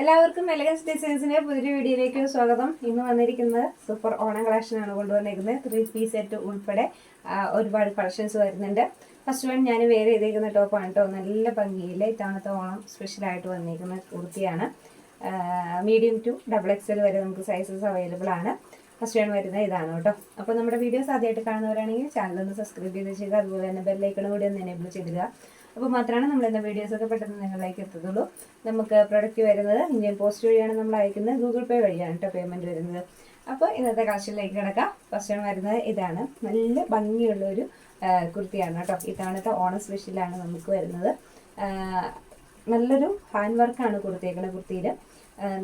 എല്ലാവർക്കും എലഗൻസ് ഡിസൈൻസിന്റെ പുതിയൊരു വീഡിയോയിലേക്ക് സ്വാഗതം. ഇന്ന് വന്നിരിക്കുന്നത് സൂപ്പർ ഓണം കളക്ഷനാണ് കൊണ്ടുവന്നിരിക്കുന്നത് ത്രീ പീസ് സെറ്റ് ഉൾപ്പെടെ ഒരുപാട് കളക്ഷൻസ് വരുന്നുണ്ട്. ഫസ്റ്റ് വൺ ഞാൻ വേറെ ചെയ്തേക്കുന്ന ടോപ്പാണ് കേട്ടോ നല്ല ഭംഗിയിൽ ഇത്തവണത്തെ ഓണം സ്പെഷ്യലായിട്ട് വന്നിരിക്കുന്ന കുർത്തിയാണ്. മീഡിയം ടു ഡബിൾ എക്സൽ വരെ നമുക്ക് സൈസസ് അവൈലബിൾ ആണ്. ഫസ്റ്റ് വൺ വരുന്നത് ഇതാണ് കേട്ടോ അപ്പോൾ നമ്മുടെ വീഡിയോസ് ആദ്യമായിട്ട് കാണുന്നവരാണെങ്കിൽ ചാനൽ ഒന്ന് സബ്സ്ക്രൈബ് ചെയ്ത് ചെയ്യുക അതുപോലെ തന്നെ ബെല്ലൈക്കണം കൂടി ഒന്ന് എനേബിൾ ചെയ്തിടുക. അപ്പോൾ മാത്രമാണ് നമ്മൾ ഇന്ന് വീഡിയോസ് ഒക്കെ പെട്ടെന്ന് നിങ്ങളിലേക്ക് എത്തുള്ളൂ നമുക്ക് പ്രൊഡക്റ്റ് വരുന്നത് ഇന്ത്യൻ പോസ്റ്റ് വഴിയാണ് നമ്മൾ അയക്കുന്നത്. ഗൂഗിൾ പേ വഴിയാണ് കേട്ടോ പേയ്മെന്റ് വരുന്നത്. അപ്പോൾ ഇന്നത്തെ കളക്ഷനിലേക്ക് കിടക്കാം. ഫസ്റ്റ് വരുന്നത് ഇതാണ്. നല്ല ഭംഗിയുള്ള ഒരു കുർത്തിയാണ് കേട്ടോ ഇത്തവണത്തെ ഓണം സ്പെഷ്യലാണ് നമുക്ക് വരുന്നത്. നല്ലൊരു ഹാൻഡ് വർക്കാണ് കൊടുത്തേക്കുന്നത് കുർത്തിയിൽ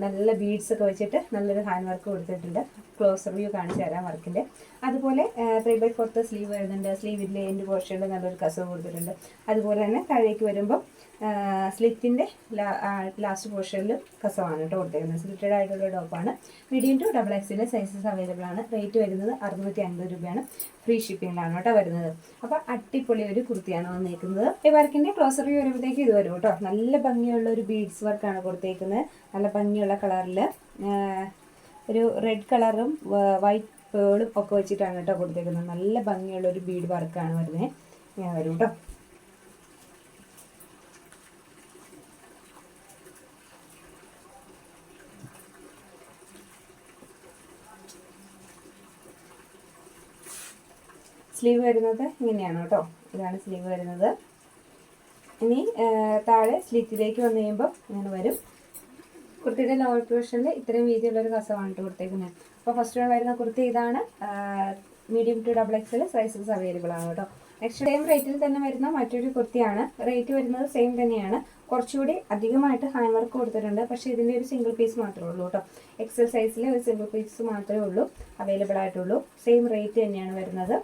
നല്ല ബീഡ്സ് ഒക്കെ വെച്ചിട്ട് നല്ലൊരു ഹാൻഡ് വർക്ക് കൊടുത്തിട്ടുണ്ട്. ക്ലോസ് റിവ്യൂ കാണിച്ചു തരാം വർക്കിന്റെ അതുപോലെ ത്രീ ബൈ ഫോർത്ത് സ്ലീവ് വരുന്നുണ്ട്. സ്ലീവിന്റെ എന്റെ പോർഷനിൽ നല്ലൊരു കസവ് കൊടുത്തിട്ടുണ്ട്. അതുപോലെ തന്നെ താഴേക്ക് വരുമ്പോൾ സ്ലിറ്റിന്റെ ലാസ്റ്റ് പോർഷനിൽ കസവാണ് കേട്ടോ കൊടുത്തേക്കുന്നത്. സ്ലിറ്റഡ് ആയിട്ടുള്ള ടോപ്പാണ് മീഡിയം ടു ഡബിൾ എക്സിന്റെ സൈസസ് അവൈലബിൾ ആണ്. റേറ്റ് വരുന്നത് അറുന്നൂറ്റി അൻപത് രൂപയാണ് ഫ്രീ ഷിപ്പിങ്ങിലാണ് കേട്ടോ വരുന്നത്. അപ്പോൾ അടിപൊളി ഒരു കുർത്തിയാണ് വന്നേക്കുന്നത്. ഈ വർക്കിന്റെ ക്ലോസറി വരുമ്പോഴത്തേക്ക് ഇത് വരും കേട്ടോ. നല്ല ഭംഗിയുള്ള ഒരു ബീഡ്സ് വർക്കാണ് കൊടുത്തേക്കുന്നത്. നല്ല ഭംഗിയുള്ള കളറിൽ ഒരു റെഡ് കളറും വൈറ്റ് പേളും ഒക്കെ വെച്ചിട്ടാണ് കേട്ടോ കൊടുത്തേക്കുന്നത്. നല്ല ഭംഗിയുള്ള ഒരു ബീഡ് വർക്കാണ് വരുന്നത് ഞാൻ വരും കേട്ടോ സ്ലീവ് വരുന്നത് ഇങ്ങനെയാണ് കേട്ടോ. ഇതാണ് സ്ലീവ് വരുന്നത്. ഇനി താഴെ സ്ലിറ്റിലേക്ക് വന്നു കഴിയുമ്പോൾ ഇങ്ങനെ വരും. കുർത്തിയുടെ ലോവർ പോർഷനിൽ ഇത്രയും വീതിയുള്ള ഒരു കസവാണ് ഇട്ട് കൊടുത്തേക്കുന്നത് അപ്പോൾ ഫസ്റ്റ് വൺ വരുന്ന കുർത്തി ഇതാണ്. Medium to double XL sizes available ആണ് കേട്ടോ നെക്സ്റ്റ് സെയിം റേറ്റിൽ തന്നെ വരുന്ന മറ്റൊരു കുർത്തിയാണ്. റേറ്റ് വരുന്നത് സെയിം തന്നെയാണ്. കുറച്ചുകൂടി അധികമായിട്ട് ഹാൻഡ് വർക്ക് കൊടുത്തിട്ടുണ്ട്. പക്ഷേ ഇതിന്റെ ഒരു സിംഗിൾ പീസ് മാത്രമേ ഉള്ളൂ കേട്ടോ എക്സൽ സൈസിലെ ഒരു സിംഗിൾ പീസ് മാത്രമേ ഉള്ളൂ അവൈലബിൾ ആയിട്ടുള്ളൂ. സെയിം റേറ്റ് തന്നെയാണ് വരുന്നത്.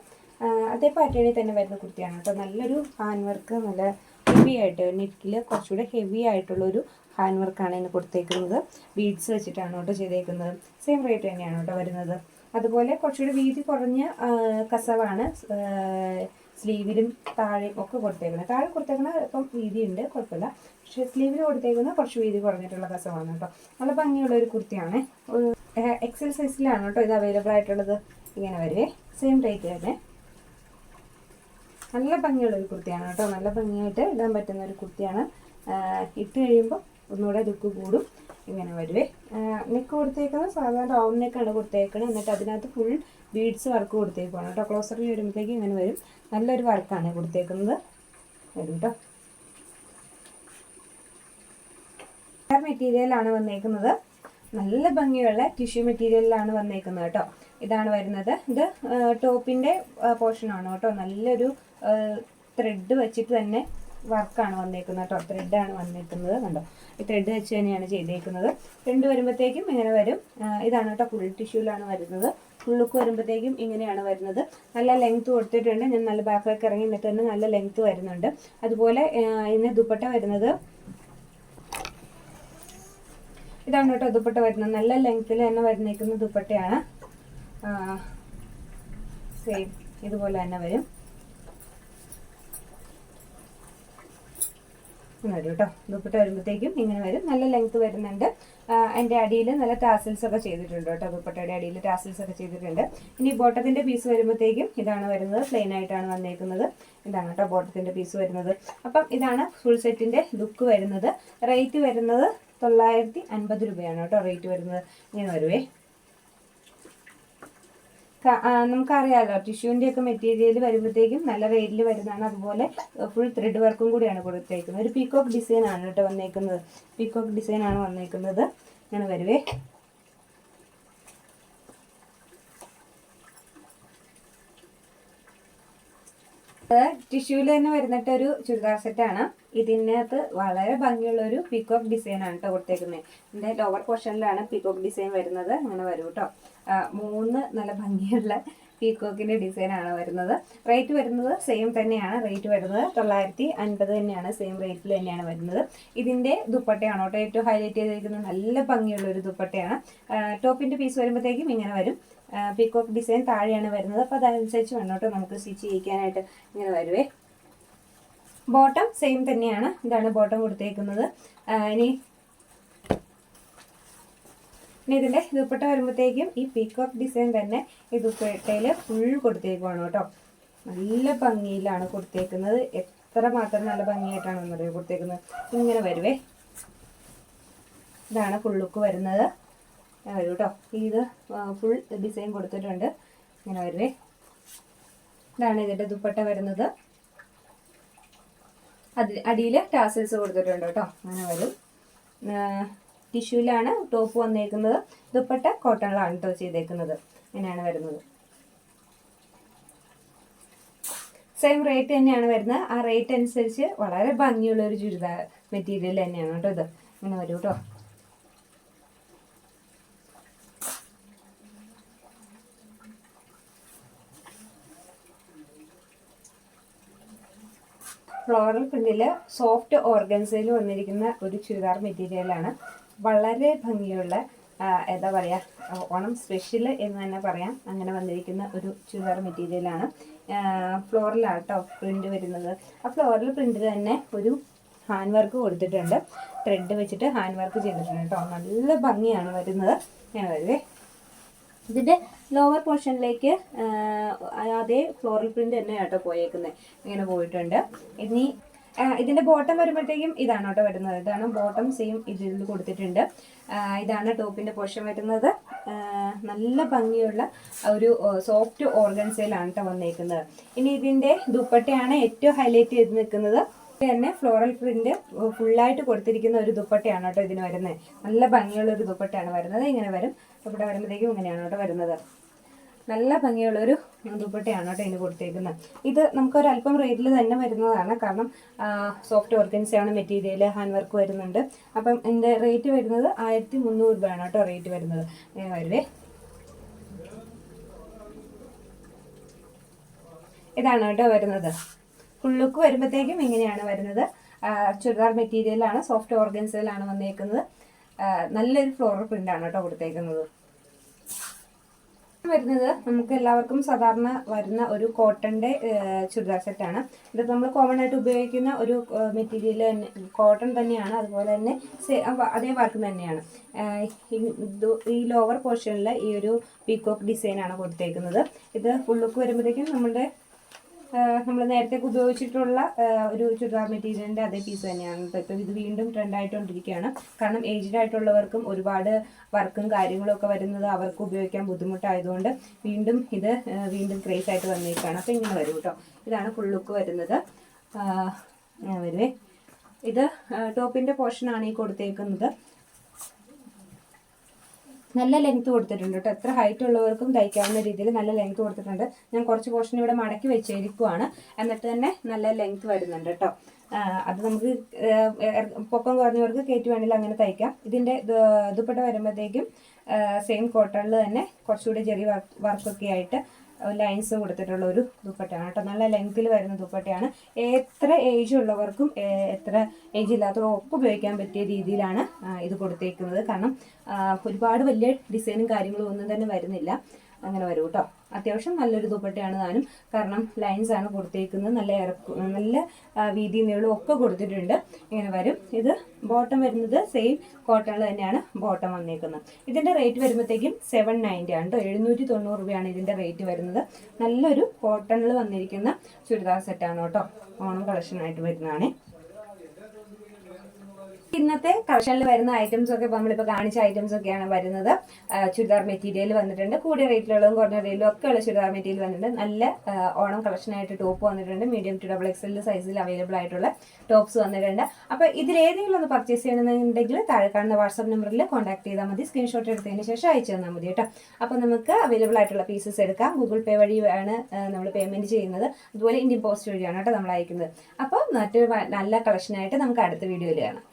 അതേ പാറ്റേണിൽ തന്നെ വരുന്ന കുർത്തിയാണ് കേട്ടോ നല്ലൊരു ഹാൻഡ് വർക്ക് നല്ല ഹെവി ആയിട്ട് നെറ്റിൽ കുറച്ചുകൂടെ ഹെവി ആയിട്ടുള്ളൊരു ഹാൻഡ് വർക്കാണ് ഇതിന് കൊടുത്തേക്കുന്നത്. ബീഡ്സ് വെച്ചിട്ടാണ് കേട്ടോ ചെയ്തേക്കുന്നത്. സെയിം റേറ്റ് തന്നെയാണ് കേട്ടോ വരുന്നത്. അതുപോലെ കുറച്ചുകൂടി വീതി കുറഞ്ഞ കസവാണ് സ്ലീവിലും താഴെയും ഒക്കെ കൊടുത്തേക്കുന്നത്. താഴെ കൊടുത്തേക്കുന്ന ഇപ്പം വീതി ഉണ്ട് കുഴപ്പമില്ല. പക്ഷേ സ്ലീവിൽ കൊടുത്തേക്കുന്ന കുറച്ച് വീതി കുറഞ്ഞിട്ടുള്ള കസവാണ് കേട്ടോ. നല്ല ഭംഗിയുള്ള ഒരു കുർത്തിയാണ്. എക്സൽ സൈസിലാണ് കേട്ടോ ഇത് അവൈലബിൾ ആയിട്ടുള്ളത്. ഇങ്ങനെ വരുവേ സെയിം റേറ്റ് തന്നെ. നല്ല ഭംഗിയുള്ള ഒരു കുർത്തിയാണ് കേട്ടോ. നല്ല ഭംഗിയായിട്ട് ഇടാൻ പറ്റുന്ന ഒരു കുർത്തിയാണ്. ഇട്ട് കഴിയുമ്പോൾ ഒന്നുകൂടെ ദുക്ക് കൂടും. ഇങ്ങനെ വരുവേ. നെക്ക് കൊടുത്തേക്കുന്നത് സാധാരണ റൗണ്ട് നെക്കാണ് കൊടുത്തേക്കുന്നത് എന്നിട്ട് അതിനകത്ത് ഫുൾ ബീഡ്സ് വർക്ക് കൊടുത്തേക്കുവാണ് കേട്ടോ. ക്ലോസറിൽ വരുമ്പോഴത്തേക്ക് ഇങ്ങനെ വരും. നല്ലൊരു വർക്കാണ് കൊടുത്തേക്കുന്നത്. വരും കേട്ടോ. മെറ്റീരിയലാണ് വന്നേക്കുന്നത്. നല്ല ഭംഗിയുള്ള ടിഷ്യൂ മെറ്റീരിയലിലാണ് വന്നേക്കുന്നത് കേട്ടോ. ഇതാണ് വരുന്നത്. ഇത് ടോപ്പിന്റെ പോർഷനാണ് കേട്ടോ. നല്ലൊരു ത്രെഡ് വെച്ചിട്ട് തന്നെ വർക്കാണ് വന്നേക്കുന്നത് കേട്ടോ. ത്രെഡാണ് വന്നേക്കുന്നത് കണ്ടോ? ഈ ത്രെഡ് വെച്ച് തന്നെയാണ് ചെയ്തേക്കുന്നത്. രണ്ട് വരുമ്പോഴത്തേക്കും ഇങ്ങനെ വരും. ഇതാണ് കേട്ടോ ഫുൾ ടിഷ്യൂലാണ് വരുന്നത്. ഫുള്ളുക്ക് വരുമ്പോഴത്തേക്കും ഇങ്ങനെയാണ് വരുന്നത്. നല്ല ലെങ്ത് കൊടുത്തിട്ടുണ്ട്. ഞാൻ നല്ല ബാക്കിലേക്ക് ഇറങ്ങി നിന്നിട്ട് തന്നെ നല്ല ലെങ്ത് വരുന്നുണ്ട്. അതുപോലെ ഇന്ന് ദുപ്പട്ട വരുന്നത് ഇതാണ് കേട്ടോ ദുപ്പട്ട വരുന്നത്. നല്ല ലെങ്ത്തിൽ തന്നെ വരുന്നേക്കുന്ന ദുപ്പട്ടയാണ്. സെയിം ഇതുപോലെ തന്നെ വരും. വരും കേട്ടോ. ദുപ്പട്ട വരുമ്പോഴത്തേക്കും ഇങ്ങനെ വരും. നല്ല ലെങ്ത് വരുന്നുണ്ട്. അതിന്റെ അടിയിൽ നല്ല ടാസിൽസ് ഒക്കെ ചെയ്തിട്ടുണ്ട് കേട്ടോ. ദുപ്പട്ടയുടെ അടിയിൽ ടാസിൽസ് ഒക്കെ ചെയ്തിട്ടുണ്ട്. ഇനി ബോട്ടത്തിന്റെ പീസ് വരുമ്പോഴത്തേക്കും ഇതാണ് വരുന്നത്. പ്ലെയിൻ ആയിട്ടാണ് വന്നേക്കുന്നത്. ഇതാണ് കേട്ടോ ബോട്ടത്തിന്റെ പീസ് വരുന്നത്. അപ്പം ഇതാണ് ഫുൾ സെറ്റിന്റെ ലുക്ക് വരുന്നത്. റേറ്റ് വരുന്നത് തൊള്ളായിരത്തി അൻപത് രൂപയാണ് കേട്ടോ. റേറ്റ് വരുന്നത്. ഇങ്ങനെ വരുവേ. നമുക്കറിയാലോ ടിഷ്യൂവിന്റെ ഒക്കെ മെറ്റീരിയൽ വരുമ്പോഴത്തേക്കും നല്ല റേറ്റിൽ വരുന്നതാണ്. അതുപോലെ ഫുൾ ത്രെഡ് വർക്കും കൂടിയാണ് കൊടുത്തേക്കുന്നത്. ഒരു പീക്കോക്ക് ഡിസൈൻ ആണ് കേട്ടോ വന്നേക്കുന്നത്. പീക്കോക്ക് ഡിസൈൻ ആണ് വന്നേക്കുന്നത്. ഇങ്ങനെ വരുവേ. ടിഷ്യൂവിൽ തന്നെ വരുന്നിട്ട് ഒരു ചുരിദാർ സെറ്റ് ആണ്. ഇതിനകത്ത് വളരെ ഭംഗിയുള്ള ഒരു പീക്കോക്ക് ഡിസൈൻ ആണ് കേട്ടോ കൊടുത്തേക്കുന്നത് ഇതിന്റെ ലോവർ പോർഷനിലാണ് പീക്കോക്ക് ഡിസൈൻ വരുന്നത്. അങ്ങനെ വരും കേട്ടോ മൂന്ന് നല്ല ഭംഗിയുള്ള പീക്കോക്കിന്റെ ഡിസൈൻ ആണ് വരുന്നത്. റേറ്റ് വരുന്നത് സെയിം തന്നെയാണ്. റേറ്റ് വരുന്നത് തൊള്ളായിരത്തി അൻപത് തന്നെയാണ്. സെയിം റേറ്റിൽ തന്നെയാണ് വരുന്നത്. ഇതിന്റെ ദുപ്പട്ടയാണ്? കേട്ടോ ഏറ്റവും ഹൈലൈറ്റ് ചെയ്തിരിക്കുന്ന നല്ല ഭംഗിയുള്ള ഒരു ദുപ്പട്ടയാണ്. ടോപ്പിന്റെ പീസ് വരുമ്പോഴത്തേക്കും ഇങ്ങനെ വരും. പീക്കോക്ക് ഡിസൈൻ താഴെയാണ് വരുന്നത്. അപ്പോൾ അതനുസരിച്ച് വേണം നമുക്ക് സ്റ്റിച്ച് ചെയ്യിക്കാനായിട്ട് ഇങ്ങനെ വരുവേ. ബോട്ടം സെയിം തന്നെയാണ്. ഇതാണ് ബോട്ടം കൊടുത്തേക്കുന്നത്. ഇനി ഇനി ഇതിന്റെ ദുപ്പട്ട വരുമ്പോഴത്തേക്കും ഈ പീക്കോക്ക് ഡിസൈൻ തന്നെ ഈ ദുപ്പട്ടയിൽ ഫുൾ കൊടുത്തേക്കുവാണ് കേട്ടോ. നല്ല ഭംഗിയിലാണ് കൊടുത്തേക്കുന്നത്. എത്ര മാത്രം നല്ല ഭംഗിയായിട്ടാണ് എന്നറിയോ കൊടുത്തേക്കുന്നത്? ഇങ്ങനെ വരുവേ. ഇതാണ് ഫുൾ ലുക്ക് വരുന്നത്. വരൂ കേട്ടോ ഇത് ഫുൾ ഡിസൈൻ കൊടുത്തിട്ടുണ്ട്. ഇങ്ങനെ വരുവേ. ഇതാണ് ഇതിന്റെ ദുപ്പട്ട വരുന്നത്. അതിൽ അടിയിൽ ടാസൽസ് കൊടുത്തിട്ടുണ്ട് കേട്ടോ. അങ്ങനെ വരും. ടിഷ്യൂലാണ് ടോപ്പ് വന്നേക്കുന്നത്. ദുപ്പട്ട കോട്ടണിലാണ് കേട്ടോ ചെയ്തേക്കുന്നത്. ഇങ്ങനെയാണ് വരുന്നത്. സെയിം റേറ്റ് തന്നെയാണ് വരുന്നത്. ആ റേറ്റ് അനുസരിച്ച് വളരെ ഭംഗിയുള്ള ഒരു ചുരിദാർ മെറ്റീരിയൽ തന്നെയാണ് കേട്ടോ ഇത്. ഇങ്ങനെ വരും കേട്ടോ ഫ്ലോറൽ പ്രിന്റിൽ സോഫ്റ്റ് ഓർഗൻസയിൽ വന്നിരിക്കുന്ന ഒരു ചുരിദാർ മെറ്റീരിയലാണ് വളരെ ഭംഗിയുള്ള എന്താ പറയുക ഓണം സ്പെഷ്യൽ എന്ന് തന്നെ പറയാം. അങ്ങനെ വന്നിരിക്കുന്ന ഒരു ചുരിദാർ മെറ്റീരിയലാണ് ഫ്ലോറിലാണ് കേട്ടോ പ്രിന്റ് വരുന്നത്. ആ ഫ്ലോറൽ പ്രിന്റ് തന്നെ ഒരു ഹാൻഡ് വർക്ക് കൊടുത്തിട്ടുണ്ട്. ത്രെഡ് വെച്ചിട്ട് ഹാൻഡ് വർക്ക് ചെയ്തിട്ടുണ്ട് കേട്ടോ. നല്ല ഭംഗിയാണ് വരുന്നത്. ഞാൻ വരുവേ. ഇതിന്റെ ലോവർ പോർഷനിലേക്ക് അതേ ഫ്ലോറൽ പ്രിന്റ് തന്നെ കേട്ടോ പോയേക്കുന്നത് ഇങ്ങനെ പോയിട്ടുണ്ട്. ഇനി ഇതിന്റെ ബോട്ടം വരുമ്പോഴത്തേക്കും ഇതാണ് കേട്ടോ വരുന്നത്. ഇതാണ് ബോട്ടം സെയിം ഇതിൽ കൊടുത്തിട്ടുണ്ട്. ഇതാണ് ടോപ്പിന്റെ പോഷൻ വരുന്നത്. നല്ല ഭംഗിയുള്ള ഒരു സോഫ്റ്റ് ഓർഗൻസയിലാണ് കേട്ടോ വന്നേക്കുന്നത്. ഇനി ഇതിന്റെ ദുപ്പട്ടയാണ് ഏറ്റവും ഹൈലൈറ്റ് ചെയ്ത് നിൽക്കുന്നത്. തന്നെ ഫ്ലോറൽ പ്രിന്റ് ഫുള്ളായിട്ട് കൊടുത്തിരിക്കുന്ന ഒരു ദുപ്പട്ടയാണ് കേട്ടോ ഇതിന് വരുന്നത്. നല്ല ഭംഗിയുള്ള ഒരു ദുപ്പട്ടയാണ് വരുന്നത്. ഇങ്ങനെ വരും. ഇവിടെ വരുമ്പോഴത്തേക്കും ഇങ്ങനെയാണ് കേട്ടോ വരുന്നത്. നല്ല ഭംഗിയുള്ളൊരു ദുപ്പട്ടയാണ് കേട്ടോ ഇതിന് കൊടുത്തേക്കുന്നത്. ഇത് നമുക്കൊരു അല്പം റേറ്റിൽ തന്നെ വരുന്നതാണ്. കാരണം സോഫ്റ്റ് ഓർഗൻസാണ് മെറ്റീരിയൽ ഹാൻഡ് വർക്ക് വരുന്നുണ്ട്. അപ്പം ഇതിന്റെ റേറ്റ് വരുന്നത് ആയിരത്തി മുന്നൂറ് രൂപയാണ് കേട്ടോ റേറ്റ് വരുന്നത്. വരുവേ. ഇതാണ് കേട്ടോ വരുന്നത്. ഫുള്ളുക്ക് വരുമ്പോഴത്തേക്കും ഇങ്ങനെയാണ് വരുന്നത്. ചുരിദാർ മെറ്റീരിയലാണ് സോഫ്റ്റ് ഓർഗൻസിലാണ് വന്നേക്കുന്നത്. നല്ലൊരു ഫ്ലോറൽ പ്രിന്റാണ് കേട്ടോ കൊടുത്തേക്കുന്നത്. വരുന്നത് നമുക്ക് എല്ലാവർക്കും സാധാരണ വരുന്ന ഒരു കോട്ടന്റെ ചുരിദാർ സെറ്റാണ് ഇത് നമ്മൾ കോമൺ ആയിട്ട് ഉപയോഗിക്കുന്ന ഒരു മെറ്റീരിയൽ തന്നെ കോട്ടൺ തന്നെയാണ്. അതുപോലെ തന്നെ അതേ വർക്ക് തന്നെയാണ്. ഈ- ഈ ലോവർ പോർഷനിൽ ഈ ഒരു പീക്കോക്ക് ഡിസൈനാണ് കൊടുത്തേക്കുന്നത്. ഇത് ഫുൾ ലുക്ക് വരുമ്പോഴത്തേക്കും നമ്മുടെ നമ്മൾ നേരത്തെ ഉപയോഗിച്ചിട്ടുള്ള ഒരു ചുരിദാർ മെറ്റീരിയലിന്റെ അതേ പീസ് തന്നെയാണ്. ഇപ്പൊ ഇത് വീണ്ടും ട്രെൻഡ് ആയിട്ടുകൊണ്ടിരിക്കുകയാണ് കാരണം ഏജ്ഡ് ആയിട്ടുള്ളവർക്കും ഒരുപാട് വർക്കും കാര്യങ്ങളും ഒക്കെ വരുന്നത് അവർക്ക് ഉപയോഗിക്കാൻ ബുദ്ധിമുട്ടായതുകൊണ്ട് വീണ്ടും ഇത് വീണ്ടും ക്രേസ് ആയിട്ട് വന്നിരിക്കുകയാണ് അപ്പോൾ ഇങ്ങനെ വരും കേട്ടോ. ഇതാണ് ഫുൾ ലുക്ക് വരുന്നത്. വരുവേ. ഇത് ടോപ്പിന്റെ പോർഷനാണ് ഈ കൊടുത്തേക്കുന്നത്. നല്ല ലെങ്ത് കൊടുത്തിട്ടുണ്ട് കേട്ടോ. എത്ര ഹൈറ്റ് ഉള്ളവർക്കും തയ്ക്കാവുന്ന രീതിയിൽ നല്ല ലെങ്ത് കൊടുത്തിട്ടുണ്ട്. ഞാൻ കുറച്ച് പോർഷൻ ഇവിടെ മടക്കി വെച്ചിരിക്കുവാണ്. എന്നിട്ട് തന്നെ നല്ല ലെങ്ത് വരുന്നുണ്ട് കേട്ടോ. അത് നമുക്ക് പൊക്കം കുറഞ്ഞവർക്ക് കയറ്റി വേണമെങ്കിൽ അങ്ങനെ തയ്ക്കാം. ഇതിന്റെ ദുപ്പട്ട വരുമ്പോഴത്തേക്കും സെയിം കോട്ടണിൽ തന്നെ കുറച്ചുകൂടി ചെറിയ വർക്ക് വർക്കൊക്കെ ആയിട്ട് ലൈൻസ് കൊടുത്തിട്ടുള്ള ഒരു ദുപ്പട്ടയാണ് കേട്ടോ. നല്ല ലെങ്ത്തിൽ വരുന്ന ദുപ്പട്ടയാണ്. എത്ര ഏജ് ഉള്ളവർക്കും എത്ര ഏജ് ഇല്ലാത്തവർക്കും ഒക്കെ ഉപയോഗിക്കാൻ പറ്റിയ രീതിയിലാണ് ഇത് കൊടുത്തേക്കുന്നത്. കാരണം ഒരുപാട് വലിയ ഡിസൈനും കാര്യങ്ങളും ഒന്നും തന്നെ വരുന്നില്ല. അങ്ങനെ വരും കേട്ടോ അത്യാവശ്യം നല്ലൊരു ദുപ്പട്ടയാണ് താനും. കാരണം ലൈൻസ് ആണ് കൊടുത്തേക്കുന്നത്. നല്ല ഇറക്കു നല്ല വീതി നീളവും ഒക്കെ കൊടുത്തിട്ടുണ്ട്. ഇങ്ങനെ വരും. ഇത് ബോട്ടം വരുന്നത് സെയിം കോട്ടണിൽ തന്നെയാണ് ബോട്ടം വന്നേക്കുന്നത്. ഇതിന്റെ റേറ്റ് വരുമ്പോഴത്തേക്കും സെവൻ നയന്റി ആണ് കേട്ടോ എഴുന്നൂറ്റി തൊണ്ണൂറ് രൂപയാണ് ഇതിന്റെ റേറ്റ് വരുന്നത്. നല്ലൊരു കോട്ടണിൽ വന്നിരിക്കുന്ന ചുരിദാർ സെറ്റാണ് കേട്ടോ ഓണം കളക്ഷനായിട്ട് വരുന്നതാണ്. ഇന്നത്തെ കളക്ഷനിൽ വരുന്ന ഐറ്റംസ് ഒക്കെ നമ്മളിപ്പോൾ കാണിച്ച ഐറ്റംസ് ഒക്കെയാണ് വരുന്നത്. ചുരിദാർ മെറ്റീരിയൽ വന്നിട്ടുണ്ട്. കൂടിയ റേറ്റിലുള്ളതും കുറഞ്ഞ റേറ്റിലും ഒക്കെ ഉള്ള ചുരിദാർ മെറ്റീരിയൽ വന്നിട്ടുണ്ട്. നല്ല ഓണം കളക്ഷനായിട്ട് ടോപ്പ് വന്നിട്ടുണ്ട്. മീഡിയം ടു ഡബിൾ എക്സൽ സൈസിൽ അവൈലബിൾ ആയിട്ടുള്ള ടോപ്സ് വന്നിട്ടുണ്ട്. അപ്പോൾ ഇതിലേതെങ്കിലും ഒന്ന് പർച്ചേസ് ചെയ്യണമെന്നുണ്ടെങ്കിൽ താഴെ കാണുന്ന വാട്സ്ആപ്പ് നമ്പറിൽ കോൺടാക്ട് ചെയ്താൽ മതി. സ്ക്രീൻഷോട്ട് എടുത്തതിന് ശേഷം അയച്ചു തന്നാൽ മതി കേട്ടോ. അപ്പോൾ നമുക്ക് അവൈലബിൾ ആയിട്ടുള്ള പീസസ് എടുക്കാം. ഗൂഗിൾ പേ വഴിയാണ് നമ്മൾ പേയ്മെന്റ് ചെയ്യുന്നത്. അതുപോലെ ഇന്ത്യൻ പോസ്റ്റ് വഴിയാണ് കേട്ടോ നമ്മൾ അയക്കുന്നത്. അപ്പോൾ മറ്റൊരു നല്ല കളക്ഷനായിട്ട് നമുക്ക് അടുത്ത വീഡിയോയിൽ കാണാം.